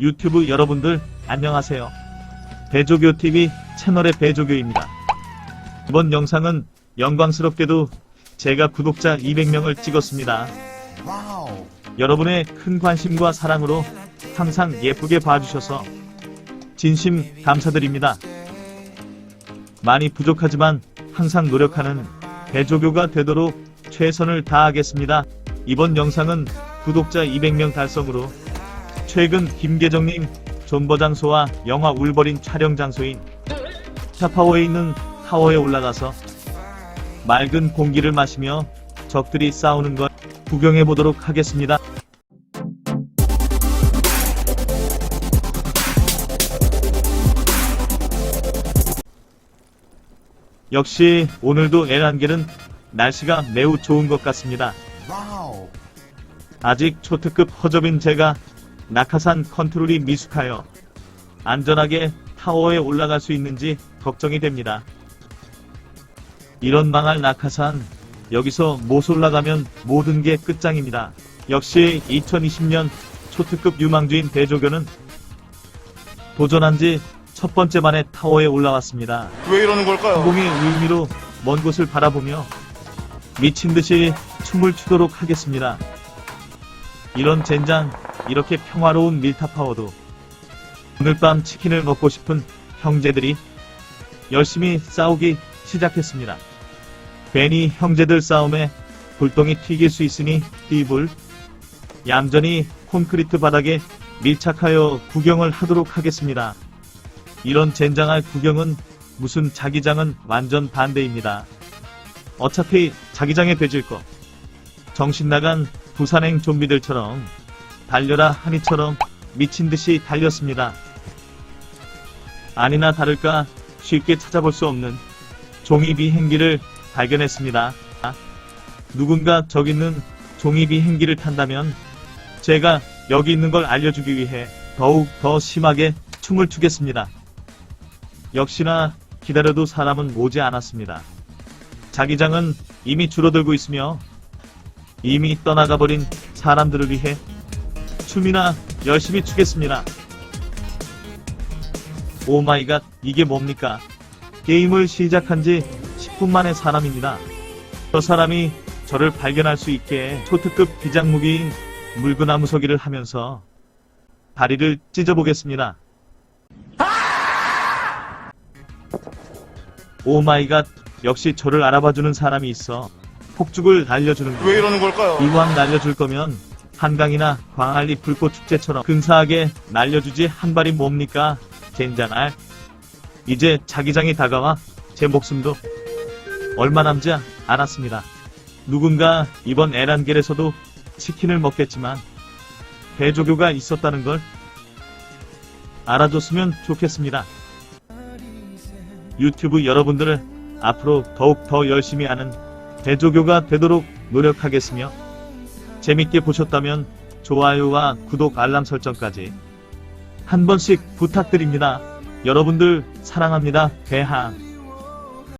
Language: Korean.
유튜브 여러분들 안녕하세요. 배조교TV 채널의 배조교입니다. 이번 영상은 영광스럽게도 제가 구독자 200명을 찍었습니다. 여러분의 큰 관심과 사랑으로 항상 예쁘게 봐주셔서 진심 감사드립니다. 많이 부족하지만 항상 노력하는 배조교가 되도록 최선을 다하겠습니다. 이번 영상은 구독자 200명 달성으로 최근 김계정님 존버 장소와 영화 울버린 촬영 장소인 타파워에 있는 타워에 올라가서 맑은 공기를 마시며 적들이 싸우는 걸 구경해 보도록 하겠습니다. 역시 오늘도 에란겔은 날씨가 매우 좋은 것 같습니다. 아직 초특급 허접인 제가 낙하산 컨트롤이 미숙하여 안전하게 타워에 올라갈 수 있는지 걱정이 됩니다. 이런 망할 낙하산 여기서 못 올라가면 모든 게 끝장입니다. 역시 2020년 초특급 유망주인 대조교는 도전한 지 첫 번째 만에 타워에 올라왔습니다. 왜 이러는 걸까요? 공의 의미로 먼 곳을 바라보며 미친 듯이 춤을 추도록 하겠습니다. 이런 젠장, 이렇게 평화로운 밀타파워도 오늘 밤 치킨을 먹고 싶은 형제들이 열심히 싸우기 시작했습니다. 괜히 형제들 싸움에 불똥이 튀길 수 있으니 띠불 얌전히 콘크리트 바닥에 밀착하여 구경을 하도록 하겠습니다. 이런 젠장할 구경은 무슨 자기장은 완전 반대입니다. 어차피 자기장에 되질 거. 정신 나간 부산행 좀비들처럼 달려라 하니처럼 미친 듯이 달렸습니다. 아니나 다를까 쉽게 찾아볼 수 없는 종이 비행기를 발견했습니다. 누군가 저기 있는 종이 비행기를 탄다면 제가 여기 있는 걸 알려주기 위해 더욱 더 심하게 춤을 추겠습니다. 역시나 기다려도 사람은 오지 않았습니다. 자기장은 이미 줄어들고 있으며 이미 떠나가 버린 사람들을 위해 춤이나 열심히 추겠습니다. 오 마이 갓, 이게 뭡니까? 게임을 시작한 지 10분 만의 사람입니다. 저 사람이 저를 발견할 수 있게 초특급 비장무기인 물구나무 서기를 하면서 다리를 찢어보겠습니다. 오 마이 갓, 역시 저를 알아봐주는 사람이 있어. 폭죽을 날려주는 왜 이러는 걸까요? 이왕 날려줄 거면 한강이나 광안리 불꽃축제처럼 근사하게 날려주지 한 발이 뭡니까? 젠장할. 이제 자기장이 다가와 제 목숨도 얼마 남지 않았습니다. 누군가 이번 에란겔에서도 치킨을 먹겠지만 배조교가 있었다는 걸 알아줬으면 좋겠습니다. 유튜브 여러분들을 앞으로 더욱 더 열심히 하는 대조교가 되도록 노력하겠으며 재밌게 보셨다면 좋아요와 구독 알람 설정까지 한 번씩 부탁드립니다. 여러분들 사랑합니다. 대항